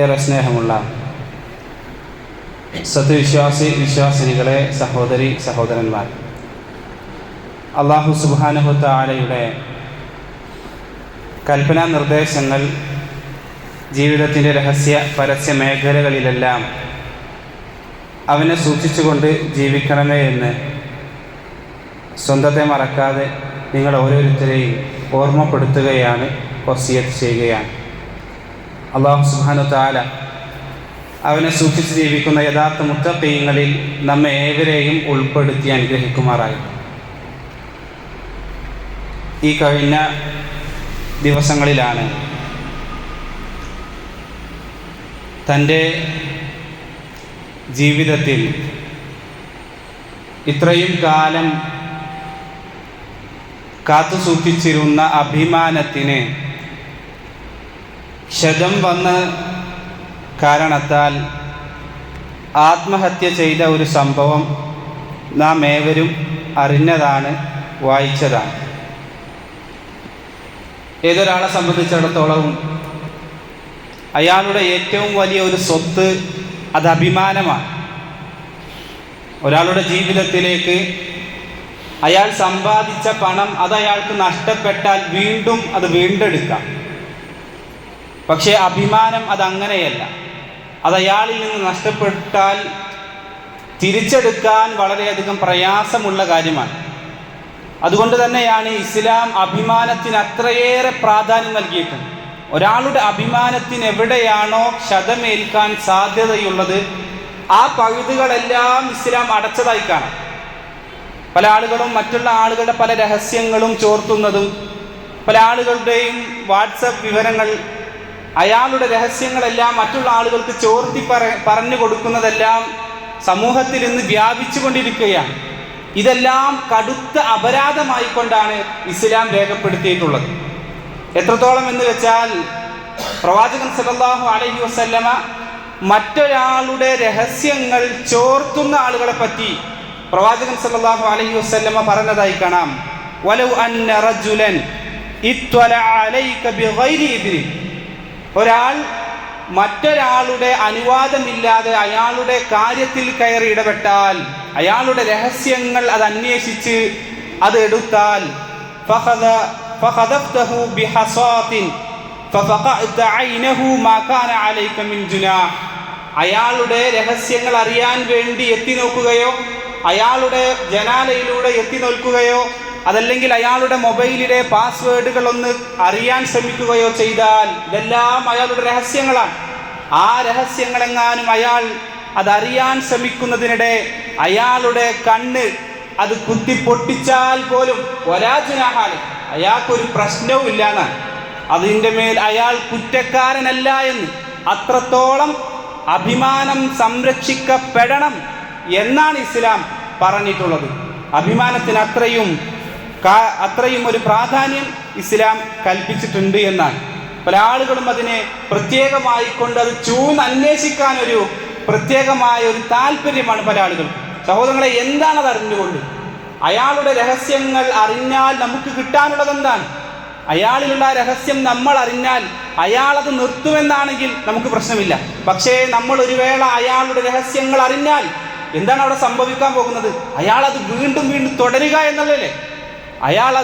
ഏറെ സ്നേഹമുള്ള സത്യവിശ്വാസി വിശ്വാസിനികളെ സഹോദരി സഹോദരന്മാർ. അള്ളാഹു സുബാനുഹത്ത ആലയുടെ കൽപ്പനാ നിർദ്ദേശങ്ങൾ ജീവിതത്തിന്റെ രഹസ്യ പരസ്യ മേഖലകളിലെല്ലാം അവനെ സൂക്ഷിച്ചുകൊണ്ട് ജീവിക്കണമേ എന്ന് സ്വന്തത്തെ മറക്കാതെ നിങ്ങൾ ഓരോരുത്തരെയും ഓർമ്മപ്പെടുത്തുകയാണ് വസിയത്ത് ചെയ്യുകയാണ്. അള്ളാഹു സുബാനു താല അവനെ സൂക്ഷിച്ച് ജീവിക്കുന്ന യഥാർത്ഥ മുത്തപ്പെയ്യങ്ങളിൽ നമ്മെ ഏവരെയും ഉൾപ്പെടുത്തി അനുഗ്രഹിക്കുമാറായി. ഈ കഴിഞ്ഞ ദിവസങ്ങളിലാണ് തന്റെ ജീവിതത്തിൽ ഇത്രയും കാലം കാത്തു സൂക്ഷിച്ചിരുന്ന അഭിമാനത്തിന് ക്ഷതം വന്ന കാരണത്താൽ ആത്മഹത്യ ചെയ്ത ഒരു സംഭവം നാം ഏവരും അറിഞ്ഞതാണ് വായിച്ചതാണ്. ഏതൊരാളെ സംബന്ധിച്ചിടത്തോളം അയാളുടെ ഏറ്റവും വലിയ ഒരു സ്വത്ത് അത് അഭിമാനമാണ്. ഒരാളുടെ ജീവിതത്തിലേക്ക് അയാൾ സമ്പാദിച്ച പണം അത് അയാൾക്ക് നഷ്ടപ്പെട്ടാൽ വീണ്ടും അത് വീണ്ടെടുക്കാം. പക്ഷേ അഭിമാനം അതങ്ങനെയല്ല. അത് അയാളിൽ നിന്ന് നഷ്ടപ്പെട്ടാൽ തിരിച്ചെടുക്കാൻ വളരെയധികം പ്രയാസമുള്ള കാര്യമാണ്. അതുകൊണ്ട് തന്നെയാണ് ഇസ്ലാം അഭിമാനത്തിന് അത്രയേറെ പ്രാധാന്യം നൽകിയിട്ടുണ്ട്. ഒരാളുടെ അഭിമാനത്തിന് എവിടെയാണോ ക്ഷതമേൽക്കാൻ സാധ്യതയുള്ളത് ആ പഴുതുകളെല്ലാം ഇസ്ലാം അടച്ചതായി കാണാം. പല ആളുകളും മറ്റുള്ള ആളുകളുടെ പല രഹസ്യങ്ങളും ചോർത്തുന്നതും പല ആളുകളുടെയും വാട്സപ്പ് വിവരങ്ങൾ അയാളുടെ രഹസ്യങ്ങളെല്ലാം മറ്റുള്ള ആളുകൾക്ക് ചോർത്തി പറ പറഞ്ഞു കൊടുക്കുന്നതെല്ലാം സമൂഹത്തിൽ ഇന്ന് വ്യാപിച്ചു കൊണ്ടിരിക്കുകയാണ്. ഇതെല്ലാം കടുത്ത അപരാധമായിക്കൊണ്ടാണ് ഇസ്ലാം രേഖപ്പെടുത്തിയിട്ടുള്ളത്. എത്രത്തോളം എന്ന് വെച്ചാൽ പ്രവാചകൻ സല്ലല്ലാഹു അലഹി വസല്ലമ മറ്റൊരാളുടെ രഹസ്യങ്ങൾ ചോർത്തുന്ന ആളുകളെ പറ്റി പ്രവാചകൻ സല്ലല്ലാഹു അലഹി വസല്ലമ പറഞ്ഞതായി കാണാം. വലൗ അന്ന റജുലൻ ഇത്വല അലൈക ബിഗൈരി ഇദ്നി ഒരാൾ മറ്റൊരാളുടെ അനുവാദമില്ലാതെ അയാളുടെ കാര്യത്തിൽ കയറി ഇടപെട്ടാൽ അയാളുടെ രഹസ്യങ്ങൾ അത് അന്വേഷിച്ച് അത് എടുത്താൽ അയാളുടെ രഹസ്യങ്ങൾ അറിയാൻ വേണ്ടി എത്തി നോക്കുകയോ അയാളുടെ ജനാലയിലൂടെ എത്തി നോക്കുകയോ അതല്ലെങ്കിൽ അയാളുടെ മൊബൈലിലെ പാസ്വേഡുകൾ ഒന്ന് അറിയാൻ ശ്രമിക്കുകയോ ചെയ്താൽ ഇതെല്ലാം അയാളുടെ രഹസ്യങ്ങളാണ്. ആ രഹസ്യങ്ങളെങ്ങാനും അയാൾ അതറിയാൻ ശ്രമിക്കുന്നതിനിടെ അയാളുടെ കണ്ണ് അത് കുത്തി പൊട്ടിച്ചാൽ പോലും ഒരാജുനാഹാൽ അയാൾക്കൊരു പ്രശ്നവും ഇല്ലാന്നാണ്. അതിന്റെ മേൽ അയാൾ കുറ്റക്കാരനല്ല എന്ന് അത്രത്തോളം അഭിമാനം സംരക്ഷിക്കപ്പെടണം എന്നാണ് ഇസ്ലാം പറഞ്ഞിട്ടുള്ളത്. അഭിമാനത്തിന് അത്രയും അത്രയും ഒരു പ്രാധാന്യം ഇസ്ലാം കൽപ്പിച്ചിട്ടുണ്ട് എന്നാണ്. പല ആളുകളും അതിനെ പ്രത്യേകമായി കൊണ്ട് അത് ചൂന്ന് അന്വേഷിക്കാൻ ഒരു പ്രത്യേകമായ ഒരു താല്പര്യമാണ് പല ആളുകൾക്കും സഹോദരങ്ങളെ എന്താണ് അത് അറിഞ്ഞുകൊണ്ട്? അയാളുടെ രഹസ്യങ്ങൾ അറിഞ്ഞാൽ നമുക്ക് കിട്ടാനുള്ളത് എന്താണ്? അയാളിലുള്ള രഹസ്യം നമ്മൾ അറിഞ്ഞാൽ അയാളത് നിർത്തുമെന്നാണെങ്കിൽ നമുക്ക് പ്രശ്നമില്ല. പക്ഷേ നമ്മൾ ഒരു വേള അയാളുടെ രഹസ്യങ്ങൾ അറിഞ്ഞാൽ എന്താണ് അവിടെ സംഭവിക്കാൻ പോകുന്നത്? അയാൾ അത് വീണ്ടും വീണ്ടും തുടരുക എന്നുള്ളതല്ലേ? അയാൾ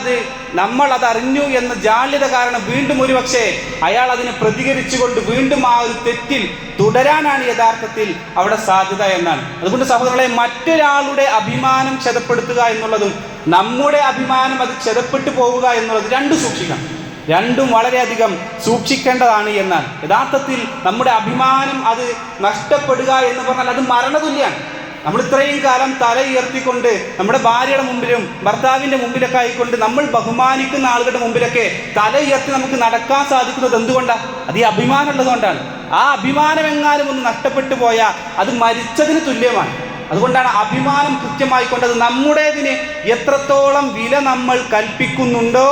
നമ്മളത് അറിഞ്ഞു എന്ന ജാള്യത കാരണം വീണ്ടും ഒരുപക്ഷെ അയാൾ അതിനെ പ്രതികരിച്ചുകൊണ്ട് വീണ്ടും ആ ഒരു തെറ്റിൽ തുടരാനാണ് യഥാർത്ഥത്തിൽ അവിടെ സാധ്യത എന്നാണ്. അതുകൊണ്ട് സഹോദരങ്ങളെ മറ്റൊരാളുടെ അഭിമാനം ക്ഷതപ്പെടുത്തുക എന്നുള്ളതും നമ്മുടെ അഭിമാനം അത് ക്ഷതപ്പെട്ടു പോവുക എന്നുള്ളത് രണ്ടും സൂക്ഷിക്കണം. രണ്ടും വളരെയധികം സൂക്ഷിക്കേണ്ടതാണ് എന്നാൽ യഥാർത്ഥത്തിൽ നമ്മുടെ അഭിമാനം അത് നഷ്ടപ്പെടുക എന്ന് പറഞ്ഞാൽ അത് മരണതുല്യാണ്. നമ്മൾ ഇത്രയും കാലം തല ഉയർത്തിക്കൊണ്ട് നമ്മുടെ ഭാര്യയുടെ മുമ്പിലും ഭർത്താവിന്റെ മുമ്പിലൊക്കെ ആയിക്കൊണ്ട് നമ്മൾ ബഹുമാനിക്കുന്ന ആളുകളുടെ മുമ്പിലൊക്കെ തല ഉയർത്തി നമുക്ക് നടക്കാൻ സാധിക്കുന്നത് എന്തുകൊണ്ടാണ് അത് ഈ അഭിമാനമുള്ളതുകൊണ്ടാണ് ആ അഭിമാനം എങ്ങാനും ഒന്ന് നഷ്ടപ്പെട്ടു പോയാൽ അത് മരിച്ചതിന് തുല്യമാണ്. അതുകൊണ്ടാണ് അഭിമാനം കൃത്യമായി കൊണ്ടത് നമ്മുടേതിന് എത്രത്തോളം വില നമ്മൾ കൽപ്പിക്കുന്നുണ്ടോ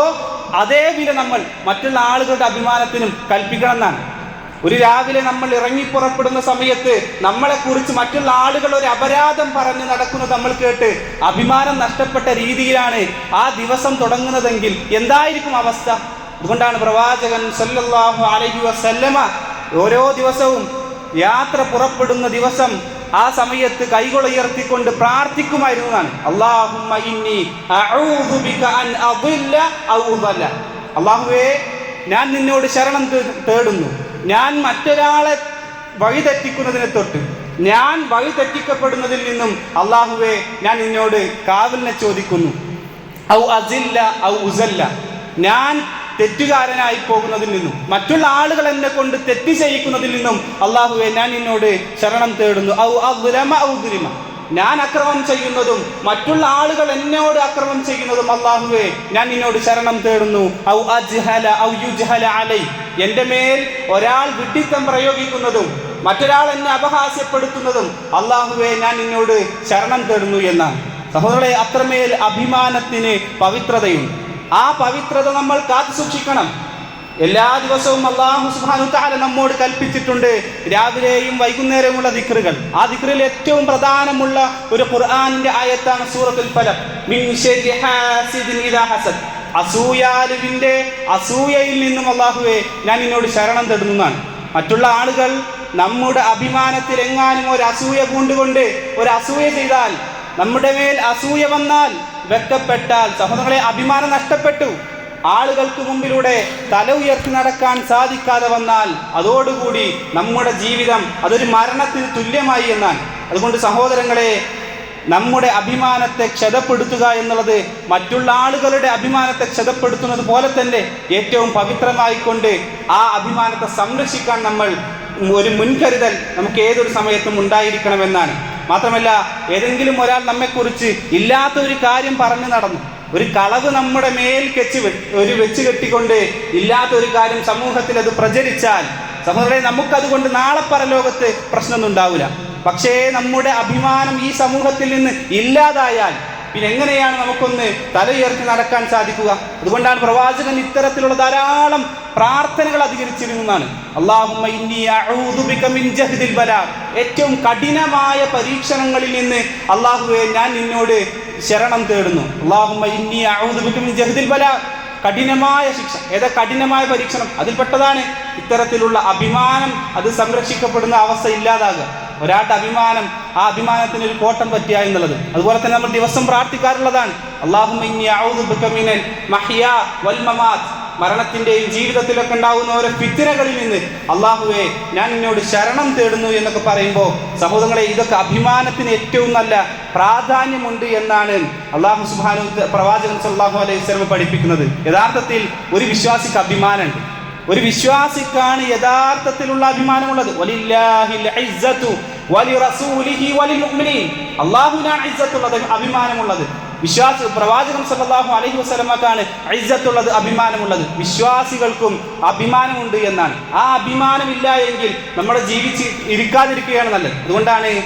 അതേ വില നമ്മൾ മറ്റുള്ള ആളുകളുടെ അഭിമാനത്തിനും കൽപ്പിക്കണം എന്നാണ്. ഒരു രാവിലെ നമ്മൾ ഇറങ്ങി പുറപ്പെടുന്ന സമയത്ത് നമ്മളെക്കുറിച്ച് മറ്റുള്ള ആളുകൾ ഒരു അപരാധം പറഞ്ഞ് നടക്കുന്നത് നമ്മൾ കേട്ട് അഭിമാനം നഷ്ടപ്പെട്ട രീതിയിലാണ് ആ ദിവസം തുടങ്ങുന്നതെങ്കിൽ എന്തായിരിക്കും അവസ്ഥ? അതുകൊണ്ടാണ് പ്രവാചകൻ സല്ലല്ലാഹു അലൈഹി വസല്ലമ ഓരോ ദിവസവും യാത്ര പുറപ്പെടുന്ന ദിവസം ആ സമയത്ത് കൈകളുയർത്തിക്കൊണ്ട് പ്രാർത്ഥിക്കുമായിരുന്നതാണ്. അള്ളാഹുമ്മ ഇന്നി ബിക അൻ. അള്ളാഹുവേ ഞാൻ നിന്നോട് ശരണം തേടുന്നു. ഞാൻ മറ്റൊരാളെ വഴിതെറ്റിക്കുന്നതിനെ തൊട്ട് ഞാൻ വഴി തെറ്റിക്കപ്പെടുന്നതിൽ നിന്നും അള്ളാഹുവെ ഞാൻ നിന്നോട് കാവലിനെ ചോദിക്കുന്നു. ഔ അസില്ല ഔ ഉസല്ല. ഞാൻ തെറ്റുകാരനായി പോകുന്നതിൽ നിന്നും മറ്റുള്ള ആളുകൾ എന്നെ കൊണ്ട് തെറ്റ് ചെയ്യിക്കുന്നതിൽ നിന്നും അള്ളാഹുവെ ഞാൻ നിന്നോട് ശരണം തേടുന്നു. ഔ ഔ ദുരിമ ഞാൻ അക്രമം ചെയ്യുന്നതും മറ്റുള്ള ആളുകൾ എന്നോട് അക്രമം ചെയ്യുന്നതും അള്ളാഹുവെ ഞാൻ നിന്നോട് ശരണം തേടുന്നു. ഔ ഔ അലൈ. മേൽ ഒരാൾ വിഡ്ഢിത്തം പ്രയോഗിക്കുന്നതും മറ്റൊരാൾ എന്നെ അപഹാസ്യപ്പെടുത്തുന്നതും അള്ളാഹുവെ ഞാൻ നിന്നോട് ശരണം തേടുന്നു എന്നാണ്. സഹോദരങ്ങളെ അത്രമേൽ അഭിമാനത്തിന് പവിത്രതയും ആ പവിത്രത നമ്മൾ കാത്തു സൂക്ഷിക്കണം. എല്ലാ ദിവസവും അള്ളാഹു സുബ്ഹാനഹു താല നമ്മോട് കൽപ്പിച്ചിട്ടുണ്ട് രാവിലെയും വൈകുന്നേരവുമുള്ള ദിക്റുകൾ. ആ ദിക്റിൽ ഏറ്റവും പ്രധാനമുള്ള ഒരു ഖുർആാനിന്റെ ആയത്താണ് സൂറത്തുൽ ഫലം അസൂയാലുവിന്റെ അസൂയയിൽ നിന്നും അള്ളാഹുവെ ഞാൻ നിന്നോട് ശരണം തേടുന്നതാണ്. മറ്റുള്ള ആളുകൾ നമ്മുടെ അഭിമാനത്തിൽ എങ്ങാനും ഒരു അസൂയ പൂണ്ടുകൊണ്ട് ഒരു അസൂയ ചെയ്താൽ നമ്മുടെ മേൽ അസൂയ വന്നാൽ വെക്കപ്പെട്ടാൽ സഹോദരങ്ങളെ അഭിമാനം നഷ്ടപ്പെട്ടു. ആളുകൾക്ക് മുമ്പിലൂടെ തല ഉയർത്തി നടക്കാൻ സാധിക്കാതെ വന്നാൽ അതോടുകൂടി നമ്മുടെ ജീവിതം അതൊരു മരണത്തിന് തുല്യമായി എന്നാണ് അതുകൊണ്ട് സഹോദരങ്ങളെ നമ്മുടെ അഭിമാനത്തെ ക്ഷതപ്പെടുത്തുക എന്നുള്ളത് മറ്റുള്ള ആളുകളുടെ അഭിമാനത്തെ ക്ഷതപ്പെടുത്തുന്നത് പോലെ തന്നെ ഏറ്റവും പവിത്രമായിക്കൊണ്ട് ആ അഭിമാനത്തെ സംരക്ഷിക്കാൻ നമ്മൾ ഒരു മുൻകരുതൽ നമുക്ക് ഏതൊരു സമയത്തും ഉണ്ടായിരിക്കണമെന്നാണ്. മാത്രമല്ല ഏതെങ്കിലും ഒരാൾ നമ്മെക്കുറിച്ച് ഇല്ലാത്ത ഒരു കാര്യം പറഞ്ഞു നടന്നു. ഒരു കളവ് നമ്മുടെ മേൽ കെച്ച് ഒരു വെച്ച് കെട്ടിക്കൊണ്ട് ഇല്ലാത്ത ഒരു കാര്യം സമൂഹത്തിൽ അത് പ്രചരിച്ചാൽ സഹോദരനെ നമുക്കതുകൊണ്ട് നാളെ പരലോകത്ത് പ്രശ്നമൊന്നും ഉണ്ടാവില്ല. പക്ഷേ നമ്മുടെ അഭിമാനം ഈ സമൂഹത്തിൽ നിന്ന് ഇല്ലാതായാൽ പിന്നെ എങ്ങനെയാണ് നമുക്കൊന്ന് തലയുയർത്തി നടക്കാൻ സാധിക്കുക? അതുകൊണ്ടാണ് പ്രവാചകൻ ഇത്തരത്തിലുള്ള ധാരാളം പ്രാർത്ഥനകൾ അധികരിച്ചിരുന്നതാണ്. ഏറ്റവും കഠിനമായ പരീക്ഷണങ്ങളിൽ നിന്ന് അള്ളാഹുവെ ഞാൻ നിന്നോട് ശരണം തേടുന്നു. ബലാ. കഠിനമായ ശിക്ഷ. ഏതാ കഠിനമായ പരീക്ഷണം? അതിൽപ്പെട്ടതാണ് ഇത്തരത്തിലുള്ള അഭിമാനം അത് സംരക്ഷിക്കപ്പെടുന്ന അവസ്ഥ ഇല്ലാതാകുക. ഒരാളുടെ അഭിമാനം ആ അഭിമാനത്തിന് ഒരു കോട്ടം പറ്റിയ എന്നുള്ളത്. അതുപോലെ തന്നെ നമ്മൾ ദിവസം പ്രാർത്ഥിക്കാറുള്ളതാണ്. മരണത്തിന്റെയും ജീവിതത്തിലൊക്കെ ഉണ്ടാകുന്ന ഓരോ പിത്തിരകളിൽ നിന്ന് അള്ളാഹുവെ ഞാൻ നിന്നോട് ശരണം തേടുന്നു എന്നൊക്കെ പറയുമ്പോൾ സഹോദരങ്ങളെ ഇതൊക്കെ അഭിമാനത്തിന് ഏറ്റവും നല്ല പ്രാധാന്യമുണ്ട് എന്നാണ് അള്ളാഹു സുബാനു പ്രവാചകൻ സല്ലാഹു അലൈഹി സ്വലം പഠിപ്പിക്കുന്നത്. യഥാർത്ഥത്തിൽ ഒരു വിശ്വാസിക്ക് അഭിമാനമുണ്ട്. ഒരു വിശ്വാസിക്കാണ് യഥാർത്ഥത്തിലുള്ള അഭിമാനമുള്ളത്. ഇസ്സത്തുള്ളത് അഭിമാനമുള്ളത്. വിശ്വാസി പ്രവാചകൻ സല്ലല്ലാഹു അലൈഹി വസ്ലമക്കാണ് ഐസത്തുള്ളത് അഭിമാനമുള്ളത്. വിശ്വാസികൾക്കും അഭിമാനമുണ്ട് എന്നാണ്. ആ അഭിമാനമില്ല എങ്കിൽ നമ്മൾ ജീവിച്ച് ഇരിക്കാതിരിക്കുകയാണ് നല്ലത്. അതുകൊണ്ടാണ്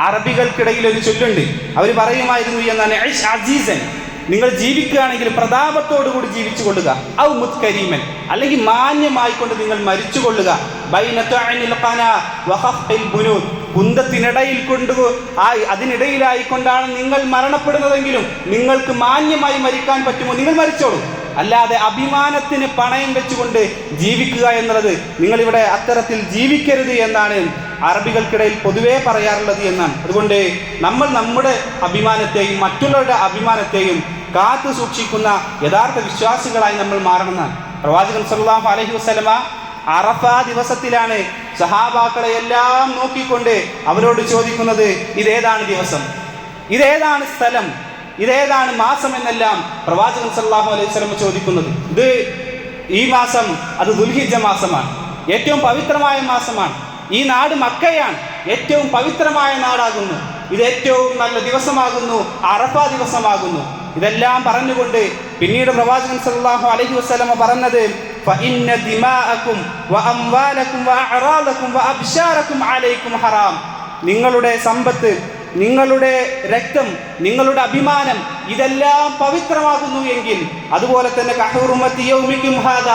അറബികൾക്കിടയിൽ ഒരു ചൊല്ലുണ്ട്. അവർ പറയുമായിരുന്നു എന്നാണ് "ഐഷ് അസീസൻ. നിങ്ങൾ ജീവിക്കുകയാണെങ്കിൽ പ്രതാപത്തോടുകൂടി ജീവിച്ചു കൊള്ളുക ഔ മുത്കരീമൻ. അല്ലെങ്കിൽ മാന്യമായിക്കൊണ്ട് നിങ്ങൾ മരിച്ചു കൊള്ളുക. കുന്തത്തിനിടയിൽ കൊണ്ട് ആ അതിനിടയിലായിക്കൊണ്ടാണ് നിങ്ങൾ മരണപ്പെടുന്നതെങ്കിലും നിങ്ങൾക്ക് മാന്യമായി മരിക്കാൻ പറ്റുമോ? നിങ്ങൾ മരിച്ചോളൂ. അല്ലാതെ അഭിമാനത്തിന് പണയം വെച്ചുകൊണ്ട് ജീവിക്കുക എന്നുള്ളത് നിങ്ങളിവിടെ അത്തരത്തിൽ ജീവിക്കരുത് എന്നാണ് അറബികൾക്കിടയിൽ പൊതുവേ പറയാറുള്ളത് എന്നാണ്. അതുകൊണ്ട് നമ്മൾ നമ്മുടെ അഭിമാനത്തെയും മറ്റുള്ളവരുടെ അഭിമാനത്തെയും കാത്തു സൂക്ഷിക്കുന്ന യഥാർത്ഥ വിശ്വാസികളായി നമ്മൾ മാറണമെന്നാണ്. പ്രവാചകൻ സല്ലാഹു അലഹി വസ്ലമ അറഫ ദിവസത്തിലാണ് സഹാബാക്കളെ എല്ലാം നോക്കിക്കൊണ്ട് അവരോട് ചോദിക്കുന്നത് ഇതേതാണ് ദിവസം? ഇതേതാണ് സ്ഥലം? ഇതേതാണ് മാസം എന്നെല്ലാം പ്രവാചകൻ സല്ലാഹു അലൈഹി വസല്ലമ ചോദിക്കുന്നത്. ഇത് ഈ മാസം അത് ദുൽഹിജ മാസമാണ്. ഏറ്റവും പവിത്രമായ മാസമാണ്. ഈ നാട് മക്കയാണ്. ഏറ്റവും പവിത്രമായ നാടാകുന്നു. ഇത് ഏറ്റവും നല്ല ദിവസമാകുന്നു. അറഫ ദിവസമാകുന്നു. ഇതെല്ലാം പറഞ്ഞുകൊണ്ട് പിന്നീട് പ്രവാചകൻ സല്ലാഹു അലഹി വസ്ലമ പറഞ്ഞത് നിങ്ങളുടെ സമ്പത്ത് നിങ്ങളുടെ രക്തം നിങ്ങളുടെ അഭിമാനം ഇതെല്ലാം പവിത്രമാകുന്നു എങ്കിൽ അതുപോലെ തന്നെ കഹൂറുമത്തി യൗമിക്കും ഹാദ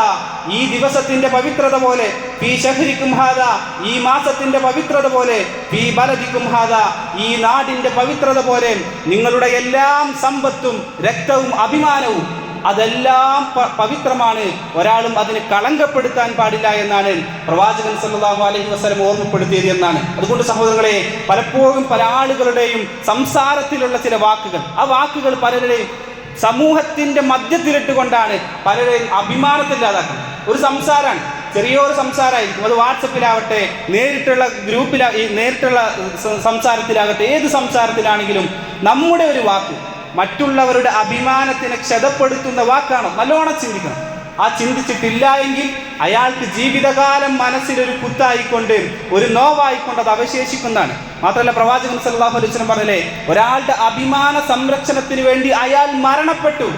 ഈ ദിവസത്തിന്റെ പവിത്രത പോലെ ഈ ഷഹ്രിക്കും ഹാദ ഈ മാസത്തിന്റെ പവിത്രത പോലെ ഈ ബലദിക്കും ഹാദ ഈ നാടിന്റെ പവിത്രത പോലെ നിങ്ങളുടെ എല്ലാം സമ്പത്തും രക്തവും അഭിമാനവും അതെല്ലാം പവിത്രമാണ്. ഒരാളും അതിന് കളങ്കപ്പെടുത്താൻ പാടില്ല എന്നാണ് പ്രവാചകൻ സല്ലാഹു അലൈഹി വസ്ലം ഓർമ്മപ്പെടുത്തിയത് എന്നാണ്. അതുകൊണ്ട് സഹോദരങ്ങളെ പലപ്പോഴും പല ആളുകളുടെയും സംസാരത്തിലുള്ള ചില വാക്കുകൾ ആ വാക്കുകൾ പലരുടെയും സമൂഹത്തിന്റെ മധ്യത്തിലിട്ടുകൊണ്ടാണ് പലരെയും അഭിമാനത്തില്ലാതാക്കുന്നത് ഒരു സംസാരമാണ് ചെറിയൊരു സംസാരമായിരിക്കും അത് വാട്സപ്പിലാവട്ടെ നേരിട്ടുള്ള ഗ്രൂപ്പിലാ നേരിട്ടുള്ള സംസാരത്തിലാകട്ടെ ഏത് സംസാരത്തിലാണെങ്കിലും നമ്മുടെ ഒരു വാക്ക് മറ്റുള്ളവരുടെ അഭിമാനത്തിനെ ക്ഷതപ്പെടുത്തുന്ന വാക്കാണ്? നല്ലോണം ചിന്തിക്കണം. ആ ചിന്തിച്ചിട്ടില്ല എങ്കിൽ അയാൾക്ക് ജീവിതകാലം മനസ്സിലൊരു കുത്തായിക്കൊണ്ട് ഒരു നോവായിക്കൊണ്ട് അത് അവശേഷിക്കുന്നതാണ്. മാത്രമല്ല പ്രവാചകൻ സല്ലാഹു അലൈഹി വസല്ലം പറഞ്ഞില്ലേ ഒരാളുടെ അഭിമാന സംരക്ഷണത്തിന് വേണ്ടി അയാൾ മരണപ്പെട്ടു.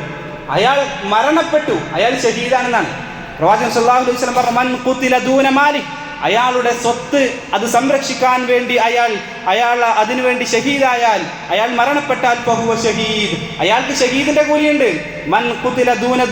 അയാൾ മരണപ്പെട്ടു. അയാൾ ഷഹീദാണെന്നാണ് പ്രവാചകൻ സല്ലാഹു അലൈഹി പറഞ്ഞു മൻ കുത്തില ദൂന മാലി അയാളുടെ സ്വത്ത് അത് സംരക്ഷിക്കാൻ വേണ്ടി അയാൾ അയാൾ അതിനുവേണ്ടി ഷഹീദായാൽ അയാൾ മരണപ്പെട്ടാൽ ബഹുവ ഷഹീദ്. അയാൾക്ക് ഷഹീദിന്റെ കൂലിയുണ്ട്. മൻ കുതില ദൂന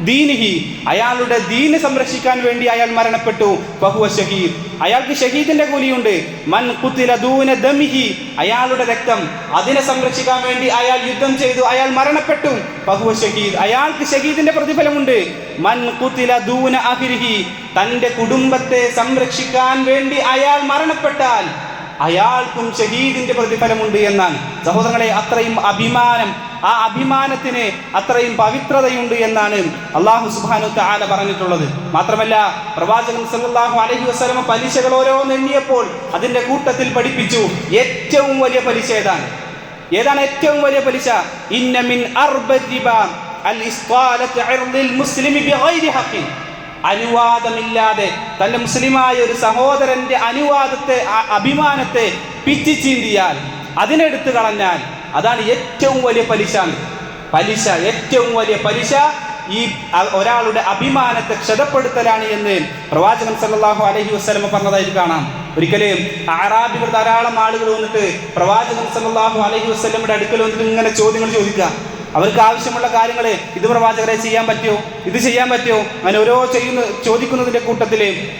ദീനിഹി. അയാളുടെ ദീന് സംരക്ഷിക്കാൻ വേണ്ടി അയാൾ മരണപ്പെട്ടു. ബഹുവ ഷഹീദ് അയാൾക്ക് ഷഹീദിന്റെ കൂലിയുണ്ട്. മൻ കുത്തില ദൂന ദമിഹി. അയാളുടെ രക്തം അതിനെ സംരക്ഷിക്കാൻ വേണ്ടി അയാൾ യുദ്ധം ചെയ്തു. അയാൾ മരണപ്പെട്ടു. ബഹുവ ഷഹീദ് അയാൾക്ക് ഷഹീദിന്റെ പ്രതിഫലമുണ്ട്. മൻ കുത്തില ദൂന അഹിരിഹി. തന്റെ കുടുംബത്തെ സംരക്ഷിക്കാൻ വേണ്ടി അയാൾ മരണപ്പെട്ടാൽ അയാൾക്കും ഷഹീദിന്റെ പ്രതിഫലമുണ്ട് എന്നാണ്. സഹോദരങ്ങളെ അത്രയും അഭിമാനം ആ അഭിമാനത്തിന് അത്രയും പവിത്രതയുണ്ട് എന്നാണ് അള്ളാഹു സുബാനു താല പറഞ്ഞിട്ടുള്ളത്. മാത്രമല്ല പ്രവാചകൻ സല്ലാഹു അലഹി വസ്ലമ പലിശകൾ ഓരോന്ന് എണ്ണിയപ്പോൾ അതിന്റെ കൂട്ടത്തിൽ പഠിപ്പിച്ചു. ഏറ്റവും വലിയ പലിശ ഏതാണ്? ഏതാണ് ഏറ്റവും വലിയ പലിശ? ഇന്നമിൻ അൽ മുസ്ലിമി അനുവാദമില്ലാതെ തന്റെ മുസ്ലിമായ ഒരു സഹോദരന്റെ അനുവാദത്തെ അഭിമാനത്തെ പിച്ചി ചീന്തിയാൽ അതിനെടുത്തു കളഞ്ഞാൽ അതാണ് ഏറ്റവും വലിയ പലിശ. പലിശ ഏറ്റവും വലിയ പലിശ ഈ ഒരാളുടെ അഭിമാനത്തെ ക്ഷതപ്പെടുത്തലാണ് എന്ന് പ്രവാചകൻ സല്ലാഹു അലഹി വസ്ലമ പറഞ്ഞതായി കാണാം. ഒരിക്കലും ആറാബികൾ ധാരാളം ആളുകൾ വന്നിട്ട് പ്രവാചകൻ സല്ലാഹു അലഹി വസ്ലമിയുടെ അടുക്കൽ വന്നിട്ട് ഇങ്ങനെ ചോദ്യങ്ങൾ ചോദിക്കുക. അവർക്ക് ആവശ്യമുള്ള കാര്യങ്ങൾ ഇത് പ്രവാചകരെ ചെയ്യാൻ പറ്റുമോ? ഇത് ചെയ്യാൻ പറ്റുമോ? അങ്ങനെ ഓരോ ചെയ്യുന്ന ചോദിക്കുന്നതിന്റെ കൂട്ടത്തിൽ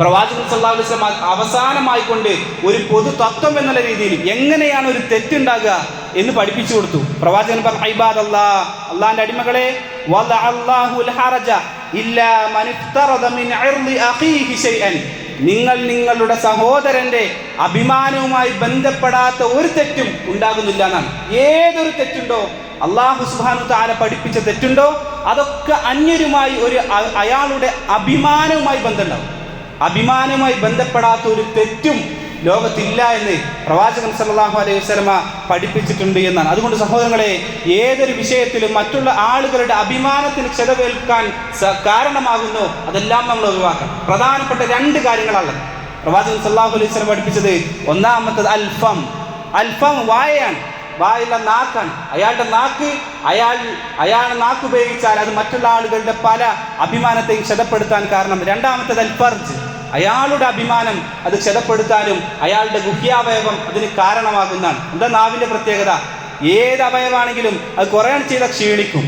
പ്രവാചകൻ വസല്ലം അവസാനമായി കൊണ്ട് ഒരു പൊതു തത്വം എന്നുള്ള രീതിയിൽ എങ്ങനെയാണ് ഒരു തെറ്റുണ്ടാകുക എന്ന് പഠിപ്പിച്ചു കൊടുത്തു. പ്രവാചകൻ പറഞ്ഞു "ഇബാദ് അല്ലാ അള്ളാന്റെ അടിമകളെ നിങ്ങൾ നിങ്ങളുടെ സഹോദരന്റെ അഭിമാനവുമായി ബന്ധപ്പെടാത്ത ഒരു തെറ്റും ഉണ്ടാകുന്നില്ല എന്നാണ്. ഏതൊരു തെറ്റുണ്ടോ അള്ളാഹു സുബാനു താല പഠിപ്പിച്ച തെറ്റുണ്ടോ? അതൊക്കെ അന്യരുമായി ഒരു അയാളുടെ അഭിമാനവുമായി ബന്ധമുണ്ടാവും. അഭിമാനവുമായി ബന്ധപ്പെടാത്ത ഒരു തെറ്റും ലോകത്തില്ല എന്ന് പ്രവാചകൻ സല്ലല്ലാഹു അലൈഹി വസല്ലമ പഠിപ്പിച്ചിട്ടുണ്ട് എന്നാണ്. അതുകൊണ്ട് സഹോദരങ്ങളെ ഏതൊരു വിഷയത്തിലും മറ്റുള്ള ആളുകളുടെ അഭിമാനത്തിന് ചെലവേൽക്കാൻ കാരണമാകുന്നു അതെല്ലാം നമ്മൾ ഒഴിവാക്കണം. പ്രധാനപ്പെട്ട രണ്ട് കാര്യങ്ങളാണ് പ്രവാചകൻ സല്ലാഹു അലൈഹി വസ്ലം പഠിപ്പിച്ചത് ഒന്നാമത്തത് അൽഫം. അൽഫം വായയാണ്. വായുള്ള നാക്കാണ്. അയാളുടെ നാക്ക് അയാൾ അയാളുടെ നാക്ക് ഉപയോഗിച്ചാൽ അത് മറ്റുള്ള ആളുകളുടെ പല അഭിമാനത്തെയും ക്ഷതപ്പെടുത്താൻ കാരണം രണ്ടാമത്തെ അൽഫർജ് അയാളുടെ അഭിമാനം അത് ക്ഷതപ്പെടുത്താനും അയാളുടെ ഗുഹ്യാവയവം അതിന് കാരണമാകുന്നതാണ്. എന്താ നാവിന്റെ പ്രത്യേകത? ഏത് അവയവാണെങ്കിലും അത് കുറേ ചെയ്ത ക്ഷീണിക്കും.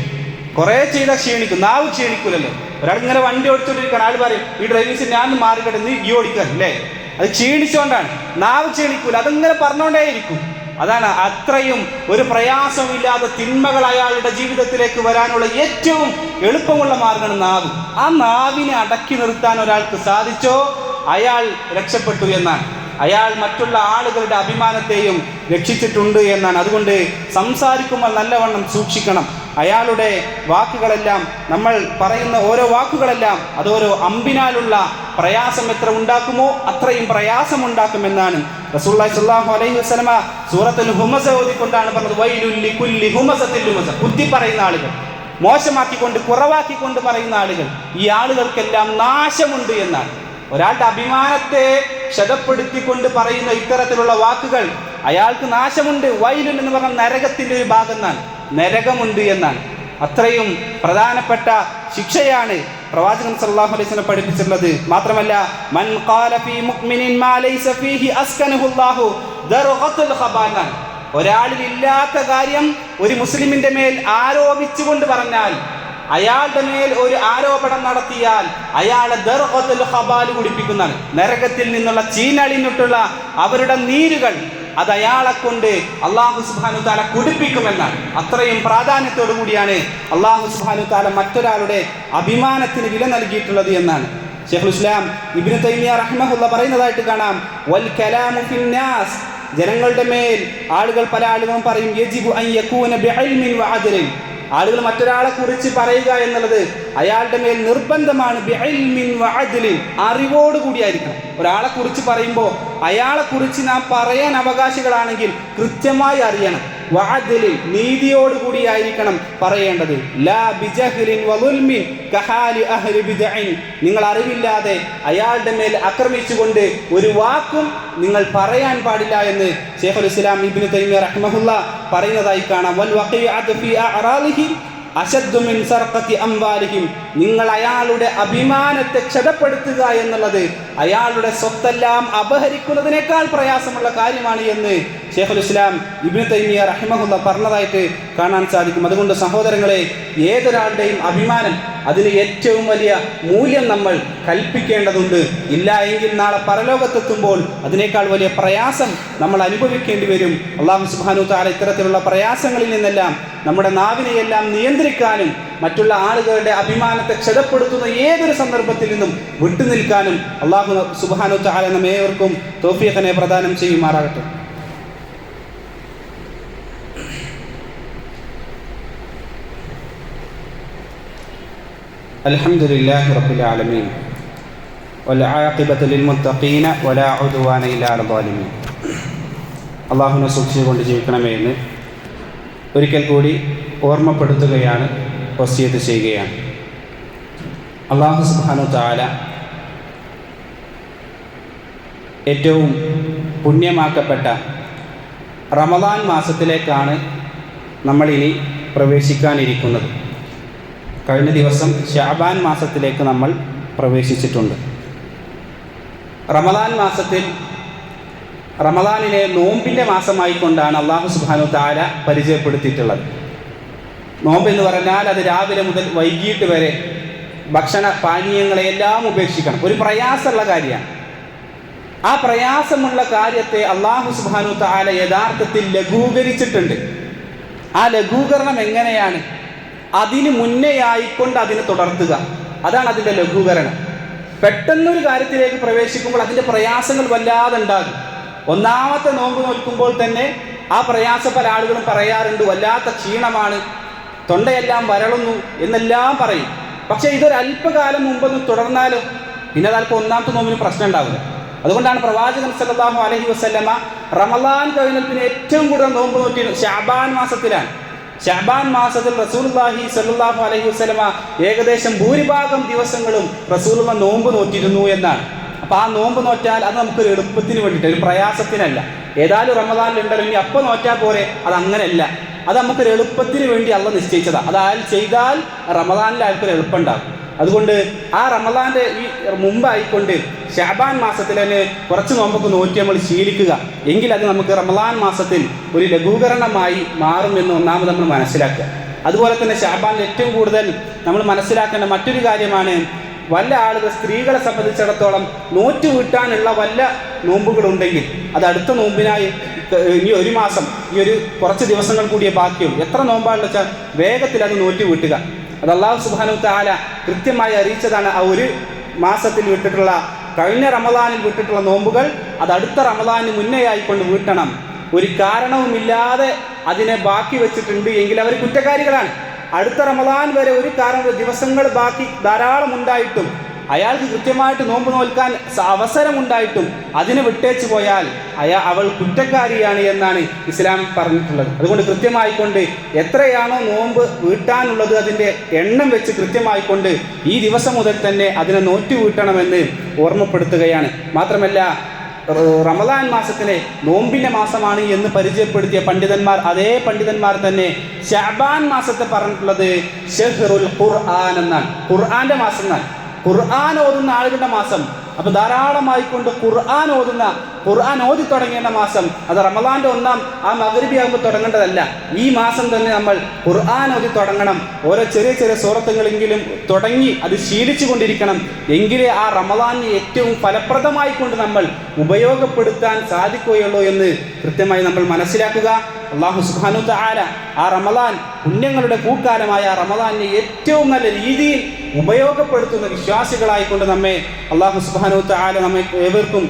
കുറേ ചെയ്ത ക്ഷീണിക്കും. നാവ് ക്ഷീണിക്കൂലല്ലോ. ഒരാൾ ഇങ്ങനെ വണ്ടി ഓടിച്ചുകൊണ്ടിരിക്കണം ആൾ പറയും ഈ ഡ്രൈവിംഗ് ഞാൻ മാറിക്കട്ടെ നീ ഈ ഓടിക്കാൻ അല്ലേ? അത് ക്ഷീണിച്ചുകൊണ്ടാണ് നാവ് ക്ഷീണിക്കൂല. അതിങ്ങനെ പറഞ്ഞുകൊണ്ടേയിരിക്കും അതാണ് അത്രയും ഒരു പ്രയാസമില്ലാതെ തിന്മകൾ അയാളുടെ ജീവിതത്തിലേക്ക് വരാനുള്ള ഏറ്റവും എളുപ്പമുള്ള മാർഗമാണ് നാവ്. ആ നാവിനെ അടക്കി നിർത്താൻ ഒരാൾക്ക് സാധിച്ചോ? അയാൾ രക്ഷപ്പെട്ടു എന്നാണ്. അയാൾ മറ്റുള്ള ആളുകളുടെ അഭിമാനത്തെയും രക്ഷിച്ചിട്ടുണ്ട് എന്നാണ്. അതുകൊണ്ട് സംസാരിക്കുമ്പോൾ നല്ലവണ്ണം സൂക്ഷിക്കണം. അയാളുടെ വാക്കുകളെല്ലാം നമ്മൾ പറയുന്ന ഓരോ വാക്കുകളെല്ലാം അതോരോ അമ്പിനാലുള്ള പ്രയാസം എത്ര ഉണ്ടാക്കുമോ അത്രയും പ്രയാസം ഉണ്ടാക്കുമെന്നാണ് സ്വല്ലല്ലാഹു അലൈഹി സൂറത്തുൽ ഹുമസ ഓതിക്കൊണ്ടാണ് പറഞ്ഞത് വൈലുൽ ലികുല്ലി ഹുമസത്തിൽ ഹുമസ ബുദ്ധി പറയുന്ന ആളുകൾ മോശമാക്കിക്കൊണ്ട് കുറവാക്കിക്കൊണ്ട് പറയുന്ന ആളുകൾ ഈ ആളുകൾക്കെല്ലാം നാശമുണ്ട് എന്നാണ്. ഒരാളുടെ അഭിമാനത്തെ ക്ഷതപ്പെടുത്തിക്കൊണ്ട് പറയുന്ന ഇത്തരത്തിലുള്ള വാക്കുകൾ അയാൾക്ക് നാശമുണ്ട്. വൈലുൻ എന്ന് പറഞ്ഞ നരകത്തിന്റെ ഒരു ഭാഗം എന്നാണ്. നരകമുണ്ട് എന്നാണ്. അത്രയും പ്രധാനപ്പെട്ട ശിക്ഷയാണ് പ്രവാചകൻ സല്ലല്ലാഹു അലൈഹി വസല്ലം പഠിപ്പിച്ചിട്ടുള്ളത് മാത്രമല്ല മൻ ഫീ മുഅ്മിനിൻ മാ ലൈസ ഫീഹി അസ്കനഹു അല്ലാഹു ഖബാന ഖബാനാൻ ഒരാളിൽ ഇല്ലാത്ത കാര്യം ഒരു മുസ്ലിമിന്റെ മേൽ ആരോപിച്ചുകൊണ്ട് പറഞ്ഞാൽ അയാളുടെ മേൽ ഒരു ആരോപണം നടത്തിയാൽ അയാളെ ദർഖത്തുൽ ഖബാൽ കുടിപ്പിക്കുന്നതാണ്. നരകത്തിൽ നിന്നുള്ള ചീനളിഞ്ഞിട്ടുള്ള അവരുടെ നീരുകൾ അത് അയാളെ കൊണ്ട് അള്ളാഹു സുബാനു താല കുടിപ്പിക്കുമെന്നാണ്. അത്രയും പ്രാധാന്യത്തോടു കൂടിയാണ് അള്ളാഹു സുബാനു താല മറ്റൊരാളുടെ അഭിമാനത്തിന് വില നൽകിയിട്ടുള്ളത് എന്നാണ്. ഷെയ്ഖുൽ ഇസ്ലാം ഇബ്നു തൈമിയ റഹ്മഹുല്ല പറയുന്നതായിട്ട് കാണാം. വൽ കലാമു ഫിന്നാസ് ജനങ്ങളുടെ മേൽ ആളുകൾ പല ആളുകളും പറയും ആളുകൾ മറ്റൊരാളെ കുറിച്ച് പറയുക എന്നുള്ളത് അയാളുടെ മേൽ നിർബന്ധമാണ്. അറിവോട് കൂടിയായിരിക്കണം. ഒരാളെ കുറിച്ച് പറയുമ്പോൾ അയാളെ കുറിച്ച് നാം പറയാൻ അവകാശികളാണെങ്കിൽ കൃത്യമായി അറിയണം. വഅദലിൻ നീതിയോട് കൂടിയായിരിക്കണം പറയേണ്ടത്. ലാ ബിജഹ്ലിൻ വളുൽമിൻ കഹാലി അഹ്ലി ബിദ്അൻ. നിങ്ങൾ അറിവില്ലാതെ അയാളുടെ മേൽ ആക്രമിച്ചുകൊണ്ട് ഒരു വാക്കും നിങ്ങൾ പറയാൻ പാടില്ല എന്ന് ഷെയ്ഖുൽ ഇസ്ലാം ഇബ്നു തൈമിയ റഹ്മഹുല്ല പറയുന്നതായി കാണാം. വൽ വഖീഅതു ഫീ അഅറാലിഹി അശദ്ദു മിൻ സർഖത്തി അംവാലിഹിം. നിങ്ങൾ അയാളുടെ അഭിമാനത്തെ ക്ഷതപ്പെടുത്തുക എന്നുള്ളത് അയാളുടെ സ്വത്തെല്ലാം അപഹരിക്കുന്നതിനേക്കാൾ പ്രയാസമുള്ള കാര്യമാണ് എന്ന് ഷേഖുൽ ഇസ്ലാം ഇബ്നു തൈമിയ റഹിമഹുല്ല പറഞ്ഞതായിട്ട് കാണാൻ സാധിക്കും. അതുകൊണ്ട് സഹോദരങ്ങളെ ഏതൊരാളുടെയും അഭിമാനം അതിന് ഏറ്റവും വലിയ മൂല്യം നമ്മൾ കൽപ്പിക്കേണ്ടതുണ്ട്. ഇല്ല എങ്കിൽ നാളെ പരലോകത്തെത്തുമ്പോൾ അതിനേക്കാൾ വലിയ പ്രയാസം നമ്മൾ അനുഭവിക്കേണ്ടി വരും. അള്ളാഹു സുബാനു താല ഇത്തരത്തിലുള്ള പ്രയാസങ്ങളിൽ നിന്നെല്ലാം നമ്മുടെ നാവിനെയെല്ലാം നിയന്ത്രിക്കാനും മറ്റുള്ള ആളുകളുടെ അഭിമാനത്തെ ക്ഷതപ്പെടുത്തുന്ന ഏതൊരു സന്ദർഭത്തിൽ നിന്നും വിട്ടുനിൽക്കാനും അള്ളാഹു സുബാനു താല നമ്മേവർക്കും തോഫിയക്കനെ പ്രദാനം ചെയ്യുമാറാകട്ടെ. الحمد لله رب العالمين والعاقبة للمتقين ولا عدوان إلا على الظالمين അള്ളാഹുവിനെ സൂക്ഷിച്ചുകൊണ്ട് ജീവിക്കണമേ എന്ന് ഒരിക്കൽ കൂടി ഓർമ്മപ്പെടുത്തുകയാണ് വസിയത്ത് ചെയ്യുകയാണ് അള്ളാഹു സുബാനു താല ഏറ്റവും പുണ്യമാക്കപ്പെട്ട റമദാൻ മാസത്തിലേക്കാണ് നമ്മളിനി പ്രവേശിക്കാനിരിക്കുന്നത് കഴിഞ്ഞ ദിവസം ഷാബാൻ മാസത്തിലേക്ക് നമ്മൾ പ്രവേശിച്ചിട്ടുണ്ട്. റമദാൻ മാസത്തിൽ റമദാനിലെ നോമ്പിന്റെ മാസമായിക്കൊണ്ടാണ് അള്ളാഹു സുബാനു താര പരിചയപ്പെടുത്തിയിട്ടുള്ളത്. നോമ്പ് എന്ന് പറഞ്ഞാൽ അത് രാവിലെ മുതൽ വൈകിട്ട് വരെ ഭക്ഷണ പാനീയങ്ങളെല്ലാം ഉപേക്ഷിക്കണം. ഒരു പ്രയാസമുള്ള കാര്യമാണ്. ആ പ്രയാസമുള്ള കാര്യത്തെ അള്ളാഹു സുബാനു താല യഥാർത്ഥത്തിൽ ലഘൂകരിച്ചിട്ടുണ്ട്. ആ ലഘൂകരണം എങ്ങനെയാണ്? അതിന് മുന്നേ ആയിക്കൊണ്ട് അതിനെ തുടർത്തുക. അതാണ് അതിന്റെ ലഘൂകരണം. പെട്ടെന്നൊരു കാര്യത്തിലേക്ക് പ്രവേശിക്കുമ്പോൾ അതിന്റെ പ്രയാസങ്ങൾ വല്ലാതെ ഉണ്ടാകും ഒന്നാമത്തെ നോമ്പ് നോക്കുമ്പോൾ തന്നെ ആ പ്രയാസ പല ആളുകളും പറയാറുണ്ട് വല്ലാത്ത ക്ഷീണമാണ് തൊണ്ടയെല്ലാം വരളുന്നു എന്നെല്ലാം പറയും. പക്ഷേ ഇതൊരല്പകാലം മുമ്പൊന്ന് തുടർന്നാലും? പിന്നെ അതല്പം ഒന്നാമത്തെ നോമ്പിന് പ്രശ്നം ഉണ്ടാവില്ല അതുകൊണ്ടാണ് പ്രവാചകൻ സല്ലല്ലാഹു അലഹി വസല്ലമ റമദാൻ കവിനത്തിന് ഏറ്റവും കൂടുതൽ നോമ്പ് നോക്കിയത് ഷാബാൻ മാസത്തിലാണ്. ഷാബാൻ മാസത്തിൽ റസൂലുള്ളാഹി സല്ലാഹു അലൈഹി വസ്ലമ ഏകദേശം ഭൂരിഭാഗം ദിവസങ്ങളും റസൂലുള്ള നോമ്പ് നോറ്റിരുന്നു എന്നാണ്. അപ്പൊ ആ നോമ്പ് നോറ്റാൽ അത് നമുക്കൊരു എളുപ്പത്തിന് വേണ്ടിയിട്ട് ഒരു പ്രയാസത്തിനല്ല. ഏതായാലും റമദാനിലുണ്ടല്ലോ ഇനി അപ്പോൾ നോറ്റാൽ പോരെ അത് അങ്ങനെയല്ല. അത് നമുക്കൊരു എളുപ്പത്തിന് വേണ്ടി അള്ള നിശ്ചയിച്ചതാണ് അത് അയാൾ ചെയ്താൽ റമദാനിൽ അയാൾക്കൊരു എളുപ്പം ഉണ്ടാകും. അതുകൊണ്ട് ആ റമദാന്റെ ഈ മുമ്പായിക്കൊണ്ട് ഷാബാൻ മാസത്തിൽ തന്നെ കുറച്ച് നോമ്പൊക്കെ നോക്കി നമ്മൾ ശീലിക്കുക. എങ്കിൽ അത് നമുക്ക് റമദാൻ മാസത്തിൽ ഒരു ലഘൂകരണമായി മാറുമെന്ന് ഒന്നാമത് നമ്മൾ മനസ്സിലാക്കുക. അതുപോലെ തന്നെ ഷാബാനിൽ ഏറ്റവും കൂടുതൽ നമ്മൾ മനസ്സിലാക്കേണ്ട മറ്റൊരു കാര്യമാണ് വല്ല ആളുകൾ സ്ത്രീകളെ സംബന്ധിച്ചിടത്തോളം നോറ്റ് വീട്ടാനുള്ള വല്ല നോമ്പുകളുണ്ടെങ്കിൽ അത് അടുത്ത നോമ്പിനായി ഇനി ഒരു മാസം ഈ ഒരു കുറച്ച് ദിവസങ്ങൾ കൂടിയേ ബാക്കിയുള്ളൂ. എത്ര നോമ്പാണെന്ന് വെച്ചാൽ വേഗത്തിൽ അത് നോറ്റ് വീട്ടുക. അത് അള്ളാഹു സുബാനു താല കൃത്യമായി അറിയിച്ചതാണ് ആ ഒരു മാസത്തിൽ വിട്ടിട്ടുള്ള കഴിഞ്ഞ റമദാനിൽ വിട്ടിട്ടുള്ള നോമ്പുകൾ. അത് അടുത്ത റമദാനിന് മുന്നേ ആയിക്കൊണ്ട് വീട്ടണം. ഒരു കാരണവുമില്ലാതെ അതിനെ ബാക്കി വെച്ചിട്ടുണ്ട് എങ്കിൽ അവർ കുറ്റക്കാരികളാണ്. അടുത്ത റമദാൻ വരെ ഒരു കാരണം ദിവസങ്ങൾ ബാക്കി ധാരാളം ഉണ്ടായിട്ടും അയാൾക്ക് കൃത്യമായിട്ട് നോമ്പ് നോൽക്കാൻ അവസരമുണ്ടായിട്ടും അതിനെ വിട്ടേച്ചു പോയാൽ അയാ അവൾ കുറ്റക്കാരിയാണ് എന്നാണ് ഇസ്ലാം പറഞ്ഞിട്ടുള്ളത്. അതുകൊണ്ട് കൃത്യമായിക്കൊണ്ട് എത്രയാണോ നോമ്പ് വീട്ടാനുള്ളത് അതിന്റെ എണ്ണം വെച്ച് കൃത്യമായിക്കൊണ്ട് ഈ ദിവസം മുതൽ തന്നെ അതിനെ നോറ്റു വീട്ടണമെന്ന് ഓർമ്മപ്പെടുത്തുകയാണ്. മാത്രമല്ല റമദാൻ മാസത്തിലെ നോമ്പിന്റെ മാസമാണ് എന്ന് പരിചയപ്പെടുത്തിയ പണ്ഡിതന്മാർ അതേ പണ്ഡിതന്മാർ തന്നെ ഷാബാൻ മാസത്തെ പറഞ്ഞിട്ടുള്ളത് ഷെഹ്റുൽ ഖുർആൻ എന്നാണ്. ഖുർആന്റെ മാസം എന്നാണ്. ഖുർആൻ ഓതുന്ന ആളുകളുടെ മാസം. അപ്പോൾ ധാരാളമായി കൊണ്ട് ഖുർആൻ ഓതുന്ന ഖുർആൻ ഓതി തുടങ്ങേണ്ട മാസം. അത് റമദാന്റെ ഒന്നാം ആ മകരുബിയാകുമ്പോൾ തുടങ്ങേണ്ടതല്ല. ഈ മാസം തന്നെ നമ്മൾ ഖുർആൻ ഓതി തുടങ്ങണം. ഓരോ ചെറിയ ചെറിയ സുഹൃത്തുക്കളെങ്കിലും തുടങ്ങി അത് ശീലിച്ചു കൊണ്ടിരിക്കണം എങ്കിലേ ആ റമദാന് ഏറ്റവും ഫലപ്രദമായി കൊണ്ട് നമ്മൾ ഉപയോഗപ്പെടുത്താൻ സാധിക്കുകയുള്ളൂ എന്ന് കൃത്യമായി നമ്മൾ മനസ്സിലാക്കുക. അള്ളാഹു സുഹാനു ആ റമദാൻ പുണ്യങ്ങളുടെ പൂക്കാലമായ ആ റമദാനിനെ ഏറ്റവും നല്ല രീതിയിൽ ഉപയോഗപ്പെടുത്തുന്ന വിശ്വാസികളായിക്കൊണ്ട് നമ്മെ അള്ളാഹു സുബാനു താല നമ്മെ ഏവർക്കും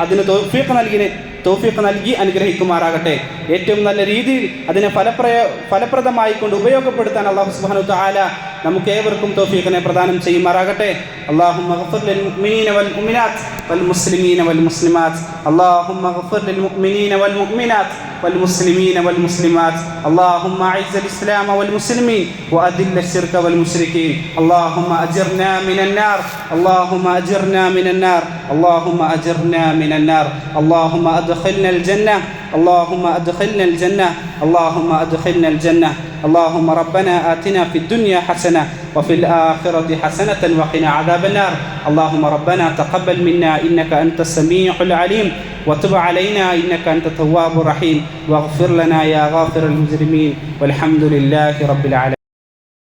അതിന് തോഫീഖ് നൽകിന് തോഫീഖ് നൽകി അനുഗ്രഹിക്കുമാറാകട്ടെ ഏറ്റവും നല്ല രീതിയിൽ അതിനെ ഫലപ്രയ ഫലപ്രദമായി കൊണ്ട് ഉപയോഗപ്പെടുത്താൻ അള്ളാഹു സുബാനു താല നമുക്ക് ഏവർക്കും തോഫീഖിനെ പ്രദാനം ചെയ്യുമാറാകട്ടെ اللهم اغفر للمؤمنين والمؤمنات والمسلمين والمسلمات اللهم اغفر للمؤمنين والمؤمنات والمسلمين والمسلمات اللهم اعز الاسلام والمسلمين واذل الشرك والمشركين اللهم اجرنا من النار اللهم اجرنا من النار اللهم أجرنا من النار. اللهم أدخلنا الجنة. اللهم أدخلنا الجنة. اللهم أدخلنا الجنة. اللهم ربنا آتنا في الدنيا حسنة وفي الآخرة حسنة وقنا عذاب النار. اللهم ربنا تقبل منا. إنك أنت السميع العليم. وتب علينا. إنك أنت التواب الرحيم. واغفر لنا يا غافر المجرمين. والحمد لله رب العالمين.